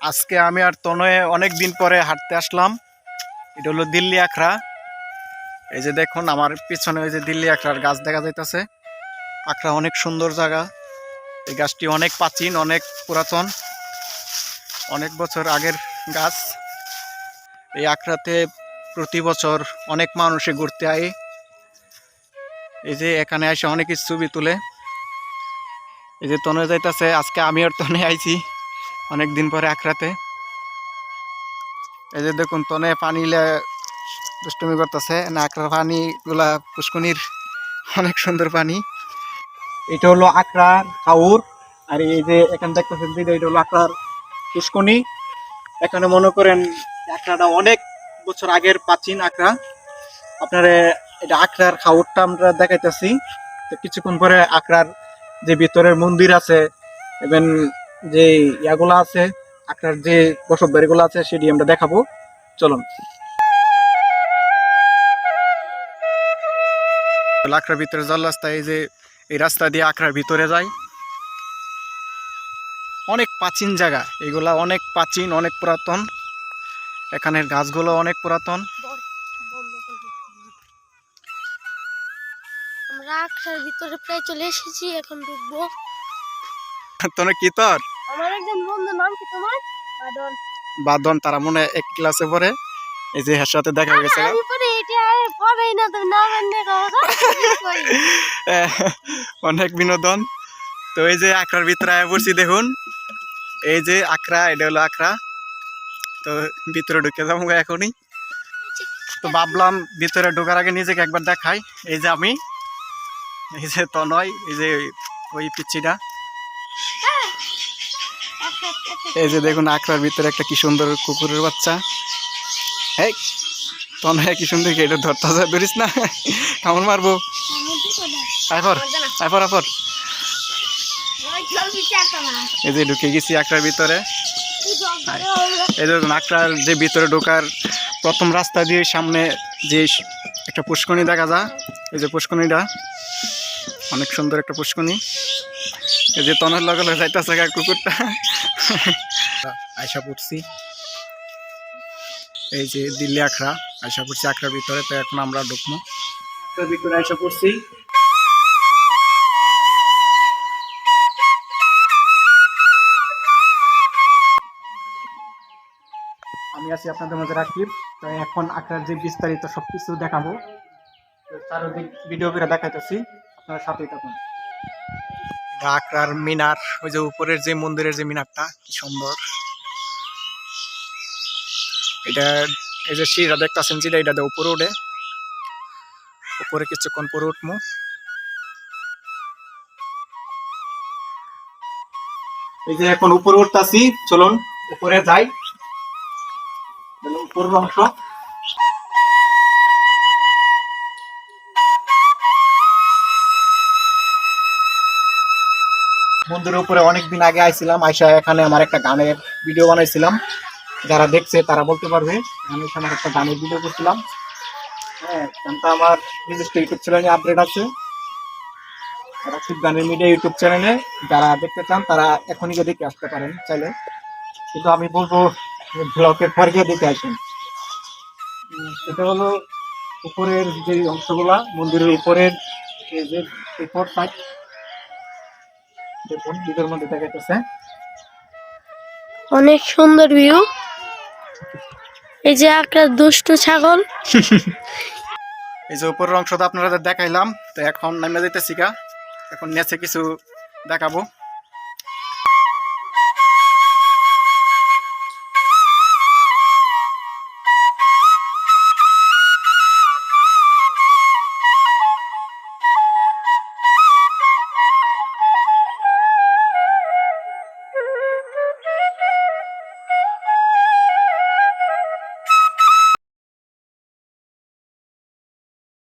আজকে আমি আর তনয়ে অনেক দিন পরে হাঁটতে আসলাম। এটা হলো দিল্লি আখড়া। এই যে দেখুন, আমার পিছনে ওই যে দিল্লি আখড়ার গাছ দেখা যাইতেছে। আখড়া অনেক সুন্দর জায়গা। এই গাছটি অনেক প্রাচীন, অনেক পুরাতন, অনেক বছর আগের গাছ। এই আখড়াতে প্রতি বছর অনেক মানুষে ঘুরতে আয়। এই যে এখানে এসে অনেক ছবি তুলে। এই যে তনে যাইতেছে, আজকে আমি আর তনে আইছি। অনেক দিন পরে আখড়াতে এই যে দেখুন, তনে পানি দুষ্টুমি করতেছে। না পানি গুলা পুষ্কনির অনেক সুন্দর পানি। এটা হলো আখড়ার কাউর। আর এই যে এখানে দেখতেছেন যে এটা হলো আখড়ার পুষ্কনি। এখানে মনে করেন আখড়াটা অনেক বছর আগের প্রাচীন আখড়া। আপনারা এটা আখড়ার খাউরটা আমরা দেখাইতেছি। তো কিছুক্ষণ পরে আখড়ার যে ভিতরের মন্দির আছে এবং যে ইয়াগুলো আছে আখড়ার যে বসত বাড়িগুলো আছে সেটি আমরা দেখাবো। চলুন। আখড়ার ভিতরে জল রাস্তা এই যে এই রাস্তা দিয়ে আখড়ার ভিতরে যায়। অনেক প্রাচীন জায়গা। এগুলা অনেক প্রাচীন অনেক পুরাতন। এখানের গাছগুলো অনেক পুরাতন। আমরা আখড়ার ভিতরে প্রায় চলে এসেছি এখন ঢুকবো। তোর কি তোর? আমার একজন বন্ধু নাম কি তোমার? বাদল। বাদন তারা মনে হয় এক ক্লাসে পড়ে। এই যে সাথে দেখা কই অনেক বিনোদন। তো এই যে আখড়ার ভিতরে আয়া পড়ছি দেখুন। এই যে আখড়া এটা হলো আখড়া। তো ভিতরে ঢুকে যাব এখনই। তো ভাবলাম ভিতরে ঢোকার আগে নিজেকে একবার দেখাই। এই যে আমি এই যে তনয় এই যে ওই- ওই পিচ্ছিটা এই যে দেখুন, আখড়ার ভিতরে একটা কি সুন্দর কুকুরের বাচ্চা। এই তনয় কি সুন্দর এটা ধরতে ধরিস না? কেমন মারবো। আইফর আইফর আইফর। এই যে ঢুকে গেছি আখড়ার ভিতরে। এই দেখুন, আখড়ার যে ভিতরে ঢোকার প্রথম রাস্তা দিয়ে সামনে যে একটা পুষ্কনি দেখা যায়, এই যে পুষ্কনিটা অনেক সুন্দর একটা পুষ্কনি এই যে তনের লগে যাইতেছে কুকুরটা। আয়সা পড়ছি। এই যে দিল্লি আখড়া আয়সা পড়ছি আখড়ার ভিতরে, তো এখন আমরা ঢুকবো। ভিতরে আয়সা পড়ছি। আমি আছি আপনাদের মাঝে রাকিব। তো এখন আখড়ার যে বিস্তারিত সব কিছু দেখাবো, তো চারোদিক ভিডিও করে দেখাইতেছি। আপনারা সাথেই থাকুন। এটা মিনার, ওই যে উপরের যে মন্দিরের যে মিনারটা, কি সুন্দর। এটা, এই যে সিঁড়া দেখতেছেন যেটা এটা উপরে উঠে, উপরে কিছুক্ষণ পরে উঠবো এই যে এখন উপরে উঠতাছি, চলুন, উপরে যাই। উপর অংশ। মন্দিরের উপরে অনেকদিন আগে আইছিলাম, আইসা এখানে আমার একটা গানের ভিডিও বানাইছিলাম। যারা দেখছে তারা বলতে পারবে, আমি এখানে একটা গানের ভিডিও করছিলাম। হ্যাঁ গানটা আমার নিজস্ব ইউটিউব চ্যানেলে আপডেট আছে। রাশিদ গানের মিডিয়া ইউটিউব চ্যানেলে যারা দেখতে চান, তারা এখনই গিয়ে দেখে আসতে পারেন চাইলে। কিন্তু আমি বলব, ব্লকের পর গিয়ে দেখে আসেন। এটা হলো উপরের যে অংশগুলা, মন্দিরের উপরের যে সাইড দেখুন ভিডিওর মধ্যে দেখা যাচ্ছে অনেক সুন্দর ভিউ। এই যে একটা দুষ্ট ছাগল। এই যে উপরের অংশটা আপনারা দেখাইলাম তো এখন নামে যাইতেছি গা। এখন নেচে কিছু দেখাবো।